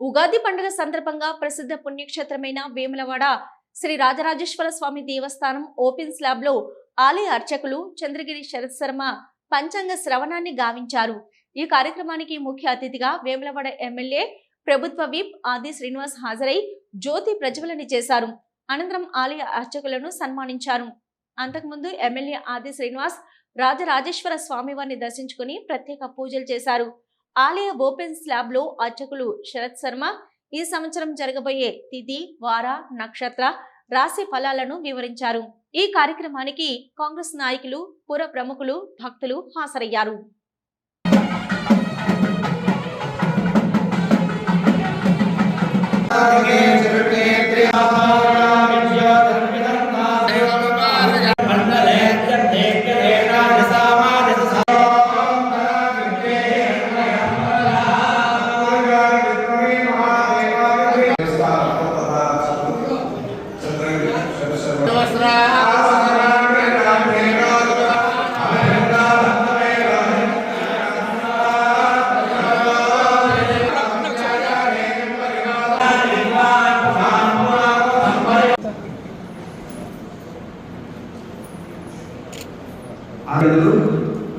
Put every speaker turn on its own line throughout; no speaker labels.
ఉగాది పండుగ సందర్భంగా ప్రసిద్ధ పుణ్యక్షేత్రమైన వేములవాడ శ్రీ రాజరాజేశ్వర స్వామి దేవస్థానం ఓపెన్ స్లాబ్లో ఆలయ అర్చకులు చంద్రగిరి శరత్ శర్మ పంచాంగ శ్రవణాన్ని గావించారు. ఈ కార్యక్రమానికి ముఖ్య అతిథిగా వేములవాడ ఎమ్మెల్యే ప్రభుత్వ విప్ ఆది శ్రీనివాస్ హాజరై జ్యోతి ప్రజ్వలన చేశారు. అనంతరం ఆలయ అర్చకులను సన్మానించారు. అంతకుముందు ఎమ్మెల్యే ఆది శ్రీనివాస్ రాజరాజేశ్వర స్వామివారిని దర్శించుకుని ప్రత్యేక పూజలు చేశారు. ఆలయ ఓపెన్ స్లాబ్లో అర్చకులు శరత్ శర్మ ఈ సంవత్సరం జరగబోయే తిథి వార నక్షత్ర రాశి ఫలాలను వివరించారు. ఈ కార్యక్రమానికి కాంగ్రెస్ నాయకులు పుర ప్రముఖులు భక్తులు హాజరయ్యారు.
ఆరులు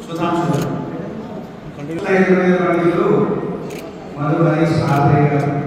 సుధాంశులు ఇరవై మధు హరీష్ ఆత్రేయ గారు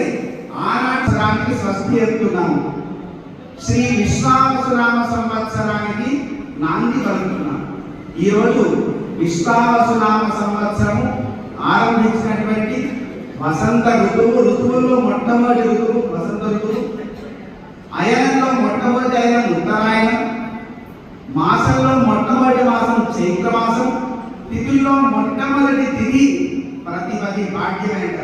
ఉద్భవించినాయి ఆనాటి స్వస్తి ఎత్తున్నాము శ్రీ విశ్వామసురామ సంవత్సరానికి నాంది పలుకుతున్నాం ఈరోజు విశ్వావసునామ సంవత్సరము ఆరంభించినటువంటి వసంత ఋతువు ఋతువుల్లో మొట్టమొదటి ఋతువు వసంత ఋతువు. అయనంలో మొట్టమొదటి అయనం ఉత్తరాయణం. మాసంలో మొట్టమొదటి మాసం చైత్ర మాసం తిథుల్లో మొట్టమొదటి తిథి ప్రతిపది భాగ్యమైన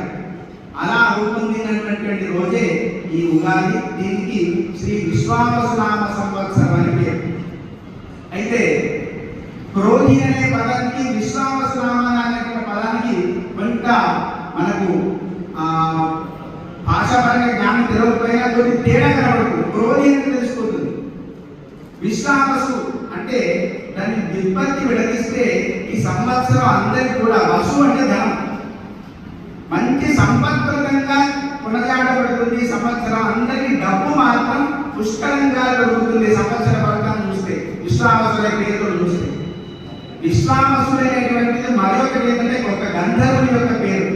అలా రూపొందినటువంటి రోజే ఈ ఉగాది దీనికి శ్రీ విశ్వామస్నామ సంవత్సరం అని పేరు. అయితే క్రోధి అనే పదానికి విశ్వామస్నామ అనేటువంటి పదానికి కొంత మనకు ఆ, భాషాపరంగా జ్ఞానం తెరవకపోయినా కొన్ని తేడా కనబడుతుంది క్రోధి అని తెలుసుకుంటుంది విశ్వామసు అంటే దాన్ని విపత్తి విడదీస్తే ఈ సంవత్సరం అందరికి కూడా వసు అంటే ధనం. మంచి సంపత్తి కొనసాగబడుతుంది సంవత్సరం అందరికీ డబ్బు మాత్రం పుష్కలంగా దొరుకుతుంది సంవత్సర ఫలితాన్ని చూస్తే. విశ్వామసుల పేరుతో చూస్తే. విశ్వావసుడు అనేటువంటిది మరొకటి ఏంటంటే ఒక గంధర్వుని యొక్క పేరు.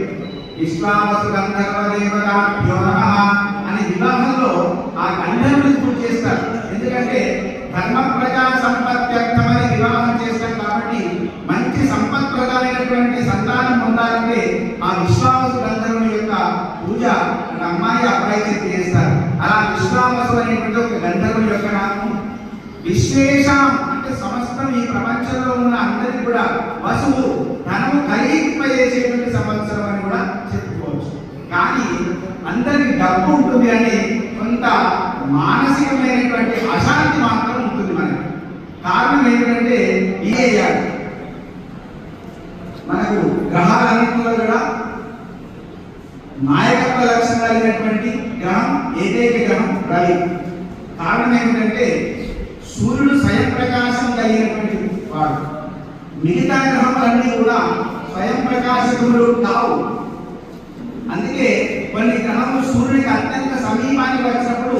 విశ్వామసు గంధర్వ దేవతాభ్యో అని వివాహంలో ఆ గంధర్వుని పూజ చేస్తారు ఎందుకంటే ధర్మ ప్రజా సంపత్త్యర్థమని వివాహం చేస్తాం కాబట్టి మంచి సంపత్ప్రదమైనటువంటి సంతానం పొందాలంటే ఆ విశ్వావసు గంధర్వుని యొక్క పూజ ఒక అమ్మాయి అబ్బాయి చేతి చేస్తారు అలా విశ్వావసు అనేటువంటి ఒక గంధర్వుని యొక్క నామం విశ్వేషం అంటే సమస్తం ఈ ప్రపంచంలో ఉన్న అందరికి కూడా వసువు ధనము కలిగింపజేసేటువంటి సంవత్సరం అని కూడా చెప్పుకోవచ్చు. కానీ అందరికి డబ్బు ఉంటుంది అని కొంత మానసికమైనటువంటి అశాంతి మాత్రం ఉంటుంది మనకి. కారణం ఏంటంటే ఇదే మనకు గ్రహాలన్నింటిలో కూడా నాయకత్వ లక్షణాలు కలిగినటువంటి గ్రహం ఏకైక గ్రహం రవి. కారణం ఏమిటంటే సూర్యుడు స్వయం ప్రకాశం కలిగినటువంటి వాడు. మిగతా గ్రహములన్నీ కూడా స్వయం ప్రకాశకులు కావు. అందుకే కొన్ని గ్రహములు సూర్యుడికి అత్యంత సమీపానికి వచ్చినప్పుడు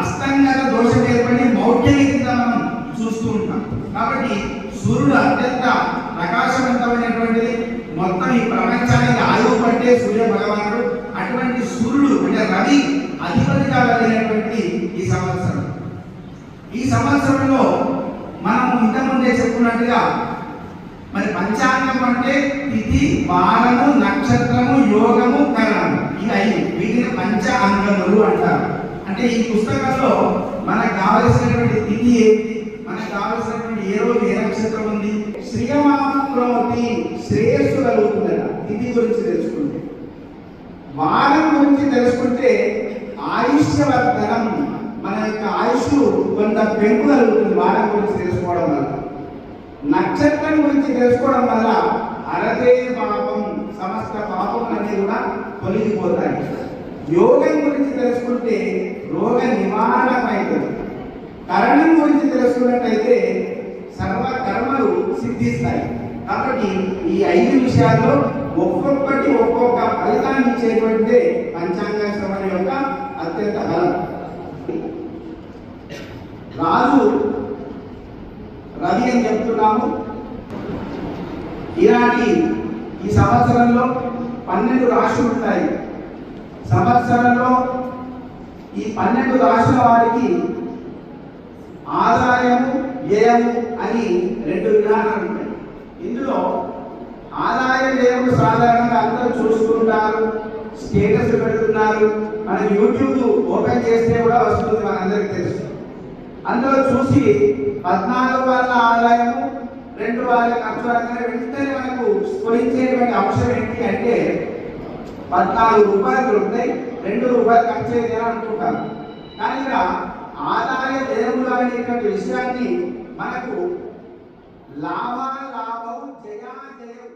అస్తంగత దోషం ఏర్పడి మౌఢ్యని కింద మనం చూస్తూ ఉంటాం. కాబట్టి సూర్యుడు అత్యంత ప్రకాశవంతమైనటువంటిది మొత్తం ఈ ప్రపంచానికి ఆయువు పట్టే సూర్య భగవానుడు అటువంటి సూర్యుడు అంటే రవి అధిపతిగా కలిగినటువంటి ఈ సంవత్సరంలో మనం ఇంతకుముందే చెప్పుకున్నట్టుగా మరి పంచాంగం అంటే తిథి వారము నక్షత్రము యోగము కరణము ఇవి ఐదు వీటిని పంచ అంగములు అంటారు. అంటే ఈ పుస్తకంలో మనకు కావలసినటువంటి తిథి ఏంటి? మనకు కావలసినటువంటి ఏ రోజు ఏ నక్షత్రం ఉంది? శ్రీయమాప్నోతి శ్రేయస్సు కలుగుతుందట తిథి గురించి తెలుసుకుంటే. వారం గురించి తెలుసుకుంటే ఆయుష్యవర్ధనం మన యొక్క ఆయుష్ కొంత పెంపు కలుగుతుంది వారం గురించి తెలుసుకోవడం వల్ల. నక్షత్రం గురించి తెలుసుకోవడం వల్ల అరదే పాపం సమస్త పాపం అనేది కూడా తొలగిపోతాయి. యోగం గురించి తెలుసుకుంటే రోగ నివారణ అవుతుంది కరణం గురించి తెలుసుకున్నట్టయితే సర్వ కర్మలు సిద్ధిస్తాయి. కాబట్టి ఈ ఐదు విషయాల్లో ఒక్కొక్కటి ఒక్కొక్క ఫలితాన్ని ఇచ్చేటువంటి పంచాంగ శ్రవణ యొక్క అత్యంత బలం. రాజు రవి అని చెప్తున్నాము. ఈనాటి ఈ సంవత్సరంలో పన్నెండు రాశులు ఉంటాయి. సంవత్సరంలో ఈ పన్నెండు రాష్ట్రాల వారికి ఆదాయము వ్యయము అని రెండు విధానాలు ఉంటాయి. ఇందులో ఆదాయ వ్యయము సాధారణంగా అందరూ చూసుకుంటారు స్టేటస్ పెడుతున్నారు. మనం యూట్యూబ్ ఓపెన్ చేస్తే కూడా వస్తుంది మనందరికీ తెలుసు అందులో చూసి పద్నాలుగు వాళ్ళ ఆదాయము రెండు వాళ్ళ ఖర్చు అనగానే వెంటనే మనకు స్ఫురించేటువంటి అంశం ఏంటి అంటే పద్నాలుగు రూపాయలు దొరుకుతాయి రెండు రూపాయలు ఖర్చు అయ్యేది అని కానీ ఇక్కడ ఆదాయ దేవుడు అనేటువంటి విషయాన్ని మనకు లాభ లాభం జయా జయం